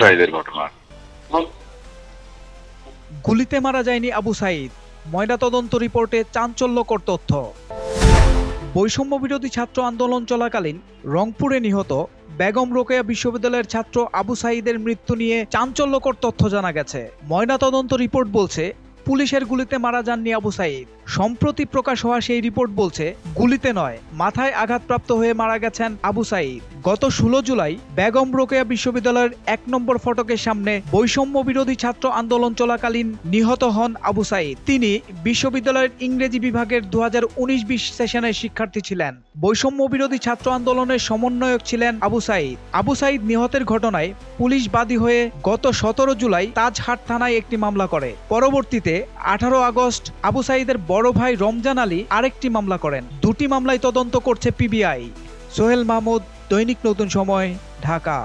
সাইদের ঘটনা। গুলিতে মারা যায়নি আবু সাইদ। ময়নাতদন্ত রিপোর্টে চাঞ্চল্যকর তথ্য। বৈষম্য বিরোধী ছাত্র আন্দোলন চলাকালীন রংপুরে নিহত বেগম রোকেয়া বিশ্ববিদ্যালয়ের ছাত্র আবু সাইদের মৃত্যু নিয়ে চাঞ্চল্যকর তথ্য জানা গেছে। ময়না তদন্ত রিপোর্ট বলছে পুলিশের গুলিতে মারা যাননি আবু সাইদ। সম্প্রতি প্রকাশ হওয়া সেই রিপোর্ট বলছে, গুলিতে নয়, মাথায় আঘাতপ্রাপ্ত হয়ে মারা গেছেন আবু সাইদ। গত ষোলো জুলাই বেগম রোকেয়া বিশ্ববিদ্যালয়ের এক নম্বর ফটকের সামনে বৈষম্য বিরোধী ছাত্র আন্দোলন চলাকালীন নিহত হন আবু সাইদ। তিনি বিশ্ববিদ্যালয়ের ইংরেজি বিভাগের দু হাজার উনিশ বিশ সেশনের শিক্ষার্থী ছিলেন। বৈষম্য বিরোধী ছাত্র আন্দোলনের সমন্বয়ক ছিলেন আবু সাইদ। আবু সাইদ নিহতের ঘটনায় পুলিশ বাদী হয়ে গত সতেরো জুলাই তাজহাট থানায় একটি মামলা করে। পরবর্তীতে আঠারো আগস্ট আবু সাইদের বড় ভাই রমজান আলী আরেকটি মামলা করেন। দুটি মামলায় তদন্ত করছে পিবিআই। সোহেল মাহমুদ, দৈনিক নতুন সময়, ঢাকা।